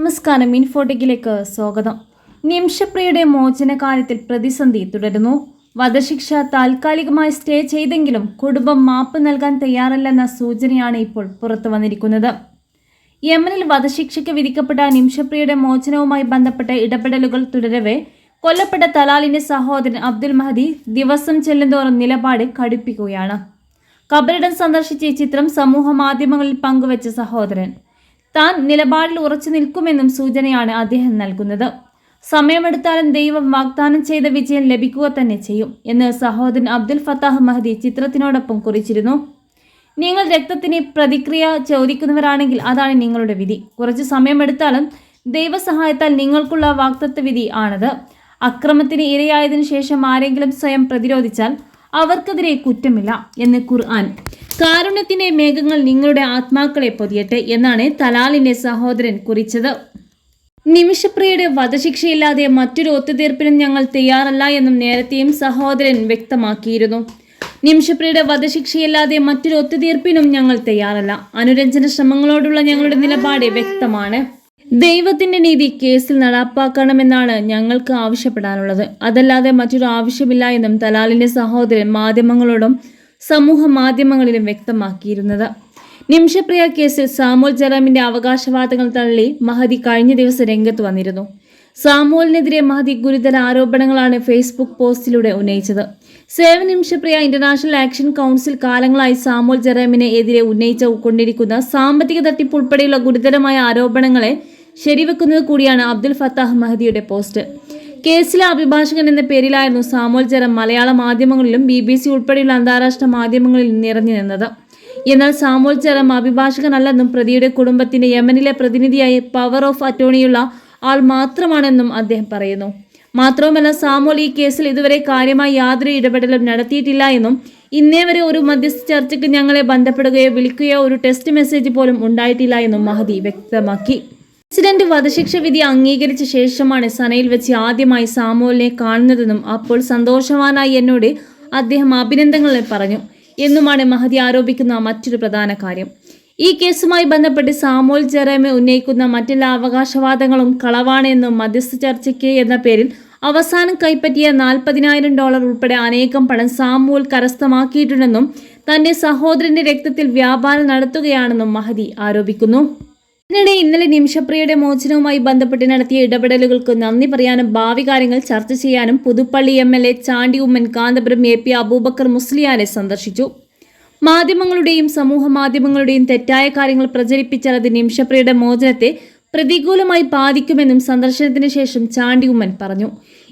നമസ്കാരം ഇൻഫോട്ടിക്കിലേക്ക് സ്വാഗതം. നിമിഷപ്രിയയുടെ മോചന കാര്യത്തിൽ പ്രതിസന്ധി തുടരുന്നു. വധശിക്ഷ താൽക്കാലികമായി സ്റ്റേ ചെയ്തെങ്കിലും കുടുംബം മാപ്പ് നൽകാൻ തയ്യാറല്ലെന്ന സൂചനയാണ് ഇപ്പോൾ പുറത്തു വന്നിരിക്കുന്നത്. യമനിൽ വധശിക്ഷയ്ക്ക് വിധിക്കപ്പെട്ട നിമിഷപ്രിയയുടെ മോചനവുമായി ബന്ധപ്പെട്ട ഇടപെടലുകൾ തുടരവേ കൊല്ലപ്പെട്ട തലാലിന്റെ സഹോദരൻ അബ്ദുൽ മഹദി ദിവസം ചെല്ലുന്തോറും നിലപാട് കടുപ്പിക്കുകയാണ്. കബറിടം സന്ദർശിച്ച ഈ ചിത്രം സമൂഹ മാധ്യമങ്ങളിൽ പങ്കുവച്ച സഹോദരൻ. താൻ നിലപാടിൽ ഉറച്ചു നിൽക്കുമെന്നും സൂചനയാണ് അദ്ദേഹം നൽകുന്നത്. സമയമെടുത്താലും ദൈവം വാഗ്ദാനം ചെയ്ത വിജയം ലഭിക്കുക തന്നെ ചെയ്യും എന്ന് സഹോദരൻ അബ്ദുൽ ഫത്താഹ് മഹദി ചിത്രത്തിനോടൊപ്പം കുറിച്ചിരുന്നു. നിങ്ങൾ രക്തത്തിന് പ്രതിക്രിയ ചോദിക്കുന്നവരാണെങ്കിൽ അതാണ് നിങ്ങളുടെ വിധി. കുറച്ച് സമയമെടുത്താലും ദൈവസഹായത്താൽ നിങ്ങൾക്കുള്ള വാക്തത്വ വിധി ആണത്. അക്രമത്തിന് ഇരയായതിനു ശേഷം ആരെങ്കിലും സ്വയം പ്രതിരോധിച്ചാൽ അവർക്കെതിരെ കുറ്റമില്ല എന്ന് ഖുർആൻ. കാരുണ്യത്തിന്റെ മേഘങ്ങൾ നിങ്ങളുടെ ആത്മാക്കളെ പൊതിയട്ടെ എന്നാണ് തലാലിന്റെ സഹോദരൻ കുറിച്ചത്. നിമിഷപ്രിയയുടെ വധശിക്ഷയില്ലാതെ മറ്റൊരു ഒത്തുതീർപ്പിനും ഞങ്ങൾ തയ്യാറല്ല എന്നും നേരത്തെയും സഹോദരൻ വ്യക്തമാക്കിയിരുന്നു. നിമിഷപ്രിയയുടെ വധശിക്ഷയില്ലാതെ മറ്റൊരു ഒത്തുതീർപ്പിനും ഞങ്ങൾ തയ്യാറല്ല. അനുരഞ്ജന ശ്രമങ്ങളോടുള്ള ഞങ്ങളുടെ നിലപാട് വ്യക്തമാണ്. ദൈവത്തിന്റെ നീതി കേസിൽ നടപ്പാക്കണമെന്നാണ് ഞങ്ങൾക്ക് ആവശ്യപ്പെടാനുള്ളത്. അതല്ലാതെ മറ്റൊരു ആവശ്യമില്ല എന്നും തലാലിന്റെ സഹോദരൻ മാധ്യമങ്ങളോടും സമൂഹ മാധ്യമങ്ങളിലും വ്യക്തമാക്കിയിരുന്നത്. നിമിഷപ്രിയ കേസിൽ സാമുൽ ജറാമിന്റെ അവകാശവാദങ്ങൾ തള്ളി മഹതി കഴിഞ്ഞ ദിവസം രംഗത്ത് വന്നിരുന്നു. സാമൂലിനെതിരെ മഹതി ഗുരുതര ആരോപണങ്ങളാണ് ഫേസ്ബുക്ക് പോസ്റ്റിലൂടെ ഉന്നയിച്ചത്. Save Nimishapriya international action council കാലങ്ങളായി സാമുൽ ജറാമിനെ എതിരെ ഉന്നയിച്ചു കൊണ്ടിരിക്കുന്ന സാമ്പത്തിക തട്ടിപ്പ് ഉൾപ്പെടെയുള്ള ഗുരുതരമായ ആരോപണങ്ങളെ ശരിവെക്കുന്നത് കൂടിയാണ് അബ്ദുൽ ഫത്താഹ് മഹദിയുടെ പോസ്റ്റ്. കേസിലെ അഭിഭാഷകൻ എന്ന പേരിലായിരുന്നു സാമുൽ ജലം മലയാള മാധ്യമങ്ങളിലും ബി ബി സി ഉൾപ്പെടെയുള്ള അന്താരാഷ്ട്ര മാധ്യമങ്ങളിലും നിറഞ്ഞു നിന്നത്. എന്നാൽ സാമുൽ ജറം അഭിഭാഷകനല്ലെന്നും പ്രതിയുടെ കുടുംബത്തിന്റെ യമനിലെ പ്രതിനിധിയായി പവർ ഓഫ് അറ്റോണിയുള്ള ആൾ മാത്രമാണെന്നും അദ്ദേഹം പറയുന്നു. മാത്രവുമല്ല സാമുൽ ഈ കേസിൽ ഇതുവരെ കാര്യമായി യാതൊരു ഇടപെടലും നടത്തിയിട്ടില്ല എന്നും ഇന്നേ വരെ ഒരു മധ്യസ്ഥ ചർച്ചയ്ക്ക് ഞങ്ങളെ ബന്ധപ്പെടുകയോ വിളിക്കുകയോ ഒരു ടെസ്റ്റ് മെസ്സേജ് പോലും ഉണ്ടായിട്ടില്ല എന്നും മഹദി വ്യക്തമാക്കി. പ്രസിഡന്റ് വധശിക്ഷ വിധി അംഗീകരിച്ച ശേഷമാണ് സനയിൽ വെച്ച് ആദ്യമായി സാമുവലിനെ കാണുന്നതെന്നും അപ്പോൾ സന്തോഷവാനായി എന്നോട് അദ്ദേഹം അഭിനന്ദനങ്ങൾ പറഞ്ഞു. എന്നുമാണ് മഹതി ആരോപിക്കുന്ന മറ്റൊരു പ്രധാന കാര്യം. ഈ കേസുമായി ബന്ധപ്പെട്ട് സാമോൽ ജെറേമെ ഉന്നയിക്കുന്ന മറ്റെല്ലാ അവകാശവാദങ്ങളും കളവാണ് എന്നും മധ്യസ്ഥ ചർച്ചയ്ക്ക് എന്ന പേരിൽ അവസാനം കൈപ്പറ്റിയ നാൽപ്പതിനായിരം ഡോളർ ഉൾപ്പെടെ അനേകം പണം സാമോൽ കരസ്ഥമാക്കിയിട്ടുണ്ടെന്നും തന്റെ സഹോദരന്റെ രക്തത്തിൽ വ്യാപാരം നടത്തുകയാണെന്നും മഹതി ആരോപിക്കുന്നു. ഇതിനിടെ ഇന്നലെ നിമിഷപ്രിയയുടെ മോചനവുമായി ബന്ധപ്പെട്ട് നടത്തിയ ഇടപെടലുകൾക്ക് നന്ദി പറയാനും ഭാവി കാര്യങ്ങൾ ചർച്ച ചെയ്യാനും Puthuppally M L A Chandy Oommen Kanthapuram A P Abubakar മുസ്ലിയാനെ സന്ദർശിച്ചു. മാധ്യമങ്ങളുടെയും സമൂഹ മാധ്യമങ്ങളുടെയും തെറ്റായ കാര്യങ്ങൾ പ്രചരിപ്പിച്ചത് നിമിഷപ്രിയയുടെ മോചനത്തെ പ്രതികൂലമായി ബാധിക്കുമെന്നും സന്ദർശനത്തിന് ശേഷം ചാണ്ടി ഉമ്മൻ പറഞ്ഞു.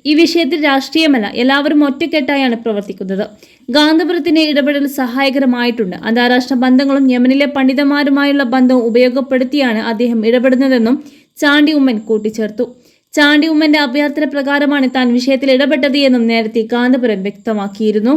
ഈ വിഷയത്തിൽ രാഷ്ട്രീയമല്ല എല്ലാവരും ഒറ്റക്കെട്ടായാണ് പ്രവർത്തിക്കുന്നത്. ഗാന്ധപുരത്തിന്റെ ഇടപെടൽ സഹായകരമായിട്ടുണ്ട്. അന്താരാഷ്ട്ര ബന്ധങ്ങളും യമനിലെ പണ്ഡിതന്മാരുമായുള്ള ബന്ധവും ഉപയോഗപ്പെടുത്തിയാണ് അദ്ദേഹം ഇടപെടുന്നതെന്നും ചാണ്ടി ഉമ്മൻ കൂട്ടിച്ചേർത്തു. ചാണ്ടി ഉമ്മന്റെ അഭ്യർത്ഥന പ്രകാരമാണ് താൻ വിഷയത്തിൽ ഇടപെട്ടത് എന്നും നേരത്തെ കാന്തപുരം വ്യക്തമാക്കിയിരുന്നു.